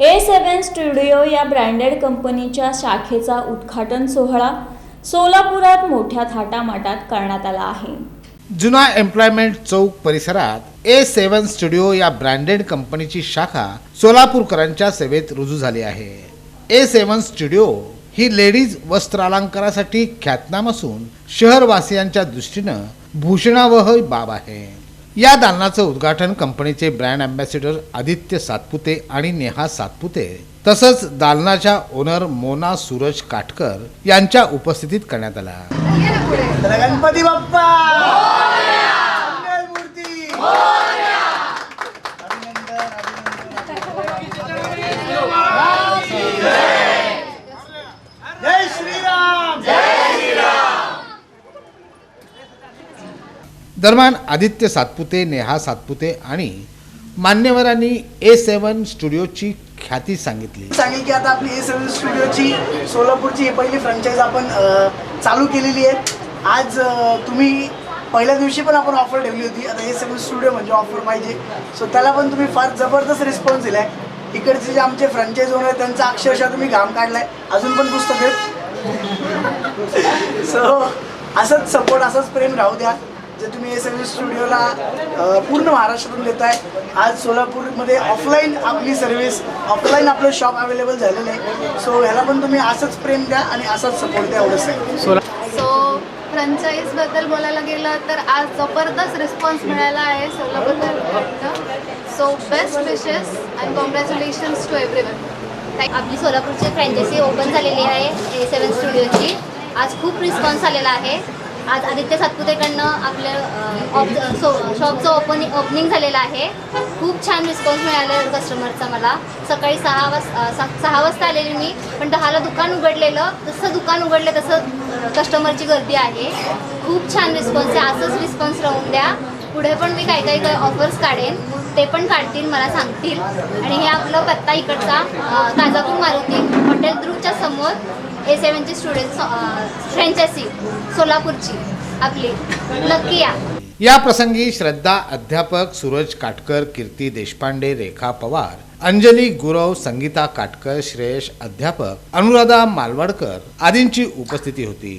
ए seven studio या branded कंपनीच्या शाखेचा उद्घाटन सोहळा सोलापुरात मोठ्या थाटामाटात करण्यात आला आहे. जुना एम्प्लॉयमेंट चौक परिसरात ए सेवन स्टुडिओ या ब्रँडेड कंपनीची शाखा सोलापूरकरांच्या सेवेत रुजू झाली आहे. ए सेवन स्टुडिओ ही लेडीज वस्त्रालंकारासाठी ख्यातनाम असून शहरवासियांच्या दृष्टीनं भूषणावह बाब आहे. या दालनाचं उद्घाटन कंपनीचे ब्रँड अँबॅसिडर आदित्य सातपुते आणि नेहा सातपुते तसंच दालनाच्या ओनर मोना सूरज काटकर यांच्या उपस्थितीत करण्यात आला. गणपती बाप्पा! दरम्यान आदित्य सातपुते नेहा सातपुते आणि मान्यवरांनी ए सेवन स्टुडिओची ख्याती सांगितली. सांगेल की आता आपली ए सेवन स्टुडिओची सोलापूरची ही पहिली फ्रँचाईज आपण अ, चालू केलेली आहे. आज अ, तुम्ही पहिल्या दिवशी पण आपण ऑफर ठेवली होती. आता ए सेवन स्टुडिओ म्हणजे ऑफर पाहिजे. सो त्याला पण तुम्ही फार जबरदस्त रिस्पॉन्स दिलाय. इकडचे जे आमचे फ्रँचाईज ओनर आहेत त्यांचा अक्षरशः तुम्ही घाम काढलाय. अजून पण पुस्तक आहेत. सो असंच सपोर्ट असंच प्रेम राहू द्या. जे तुम्ही एस एम स्टुडिओला पूर्ण महाराष्ट्रातून देताय. आज सोलापूरमध्ये ऑफलाईन आपली सर्व्हिस ऑफलाईन आपलं शॉप अवेलेबल झालेलं आहे. सो ह्याला पण तुम्ही असंच प्रेम द्या आणि असाच सपोर्ट द्या एवढंच आहे सो फ्रँचाईजबद्दल बोलायला गेलं तर आज जबरदस्त रिस्पॉन्स मिळाला आहे सोलापूरकडनं so best wishes and congratulations to every one आपली सोलापूरची फ्रँचायसी ओपन झालेली आहे ए सेवन स्टुडिओची आज खूप रिस्पॉन्स आलेला आहे. आज आदित्य सातपुतेकडनं आपलं सो शॉपचं ओपनिंग ओपनिंग झालेलं आहे. खूप छान रिस्पॉन्स मिळाला कस्टमरचा मला. सकाळी सहा वाजता सहा वाजता आलेली मी पण दहाला दुकान उघडलेलं जसं दुकान उघडलं तसं कस्टमरची गर्दी आहे. खूप छान रिस्पॉन्स आहे. असंच रिस्पॉन्स राहून द्या. पुढे पण मी काही काही काही ऑफर्स काढेन ते पण काढतील मला सांगतील. आणि हे आपलं पत्ता इकडचा ताजापूर मारुती हॉटेल ध्रुवच्या समोर ए सेवनची स्टुडंट फ्रँचायसी सोलापूरची आपली नक्की या. या प्रसंगी श्रद्धा अध्यापक सूरज काटकर कीर्ती देशपांडे रेखा पवार अंजली गुरव संगीता काटकर श्रेयश अध्यापक अनुराधा मालवडकर आदींची उपस्थिती होती.